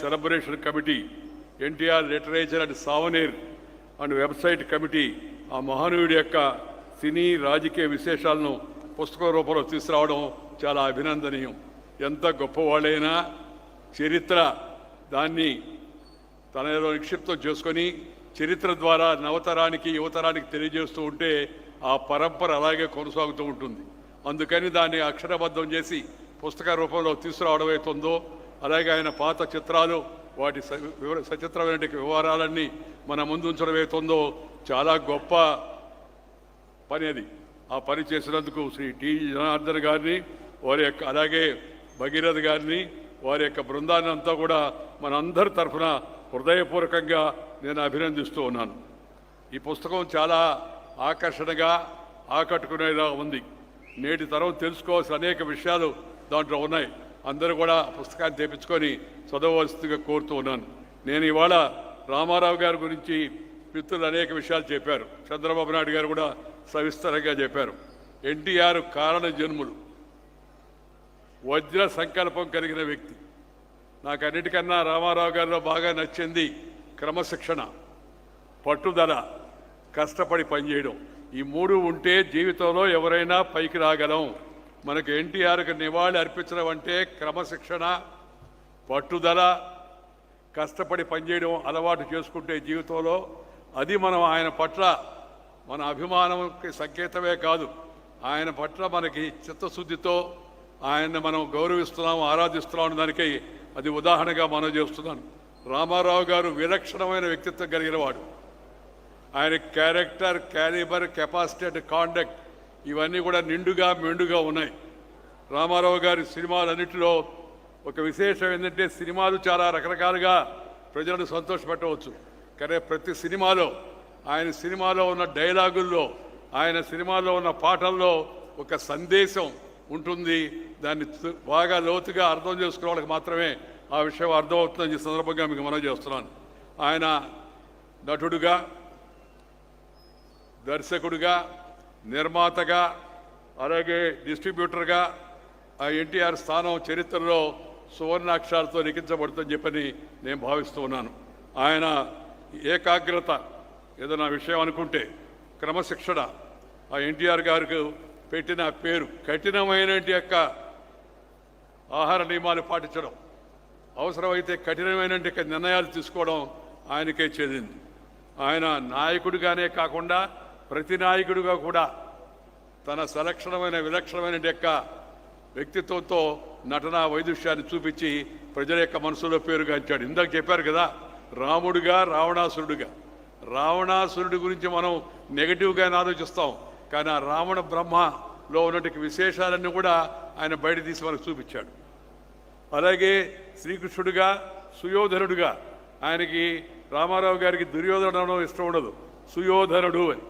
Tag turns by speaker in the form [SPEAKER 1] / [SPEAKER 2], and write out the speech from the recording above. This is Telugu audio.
[SPEAKER 1] Celebration committee NTR literature and souvenir and website committee ఆ మహానుయుడి యొక్క సినీ రాజకీయ విశేషాలను పుస్తక రూపంలో తీసుకురావడం చాలా అభినందనీయం. ఎంత గొప్పవాళ్ళైనా చరిత్ర దాన్ని తన ఏదో నిక్షిప్తం చేసుకొని చరిత్ర ద్వారా నవతరానికి యువతరానికి తెలియజేస్తూ ఉంటే ఆ పరంపర అలాగే కొనసాగుతూ ఉంటుంది. అందుకని దాన్ని అక్షరబద్ధం చేసి పుస్తక రూపంలో తీసుకురావడం అవుతుందో అలాగే ఆయన పాత చిత్రాలు వాటి స- వివర- సచిత్రమైన వివరాలన్నీ మన ముందు అవుతుందో చాలా గొప్ప పని అది. ఆ పని చేసినందుకు శ్రీ టి. జనార్దన్ గారిని వారి యొక్క అలాగే భగీరథ్ గారిని వారి యొక్క బృందాన్ని అంతా కూడా మనందరి తరఫున హృదయపూర్వకంగా నేను అభినందిస్తూ ఉన్నాను. ఈ పుస్తకం చాలా ఆకర్షణగా ఆకట్టుకునేలా ఉంది. నేటి తరం తెలుసుకోవాల్సిన అనేక విషయాలు దాంట్లో ఉన్నాయి. అందరూ కూడా పుస్తకాన్ని తెప్పించుకొని చదవవలసిందిగా కోరుతూ ఉన్నాను. నేను ఇవాళ రామారావు గారి గురించి మిత్రులు అనేక విషయాలు చెప్పారు. చంద్రబాబు నాయుడు గారు కూడా సవిస్తరంగా చెప్పారు. ఎన్టీఆర్ కారణ జన్ములు. వజ్ర సంకల్పం కలిగిన వ్యక్తి. నాకు అన్నిటికన్నా రామారావు గారిలో బాగా నచ్చింది క్రమశిక్షణ పట్టుదల కష్టపడి పనిచేయడం. ఈ మూడు ఉంటే జీవితంలో ఎవరైనా పైకి రాగలం. మనకు ఎన్టీఆర్కి నివాళి అర్పించడం అంటే క్రమశిక్షణ పట్టుదల కష్టపడి పనిచేయడం అలవాటు చేసుకుంటే జీవితంలో అది మనం ఆయన పట్ల మన అభిమానంకి సంకేతమే కాదు. ఆయన పట్ల మనకి చిత్తశుద్ధితో ఆయన్ని మనం గౌరవిస్తున్నాము ఆరాధిస్తున్నాము దానికి అది ఉదాహరణగా మనం చేస్తున్నాను రామారావు గారు విలక్షణమైన వ్యక్తిత్వం కలిగిన వాడు. ఆయన character calibre capacity and conduct ఇవన్నీ కూడా నిండుగా మెండుగా ఉన్నాయి. రామారావు గారి సినిమాలన్నింటిలో ఒక విశేషం ఏంటంటే సినిమాలు చాలా రకరకాలుగా ప్రజలను సంతోషపెట్టవచ్చు. కానీ ప్రతి సినిమాలో ఆయన సినిమాలో ఉన్న డైలాగుల్లో ఆయన సినిమాలో ఉన్న పాటల్లో ఒక సందేశం ఉంటుంది. దాన్ని తు- బాగా లోతుగా అర్థం చేసుకునే వాళ్ళకి మాత్రమే ఆ విషయం అర్థమవుతుందని ఈ సందర్భంగా మీకు మనం చేస్తున్నాను. ఆయన నటుడుగా దర్శకుడుగా నిర్మాతగా అలాగే డిస్ట్రిబ్యూటర్గా ఆ ఎన్టీఆర్ స్థానం చరిత్రలో సువర్ణాక్షరాలతో లిఖించబడుతుందని చెప్పని నేను భావిస్తూ ఉన్నాను. ఆయన ఏకాగ్రత ఏదైనా విషయం అనుకుంటే క్రమశిక్షణ ఆ ఎన్టీఆర్ గారికి పెట్టిన పేరు కఠినమైన యొక్క ఆహార నియమాలు పాటించడం అవసరమైతే కఠినమైన నిర్ణయాలు తీసుకోవడం ఆయనకే చెందింది ఆయన నాయకుడిగానే కాకుండా ప్రతి నాయకుడిగా కూడా తన సలక్షణమైన విలక్షణమైన యొక్క వ్యక్తిత్వంతో నటన వైదుష్యాన్ని చూపించి ప్రజల యొక్క మనసులో పేరుగాంచాడు ఇందాక చెప్పారు కదా రాముడిగా రావణాసురుడిగా. రావణాసురుడి గురించి మనం నెగటివ్గా ఆలోచిస్తాం. కానీ ఆ రావణ బ్రహ్మలో ఉన్నటువంటి విశేషాలన్నీ కూడా ఆయన బయట తీసి మనకు చూపించాడు. అలాగే శ్రీకృష్ణుడిగా సుయోధనుడిగా ఆయనకి రామారావు గారికి దుర్యోధనం ఇష్టం ఉండదు. సుయోధనుడు అని.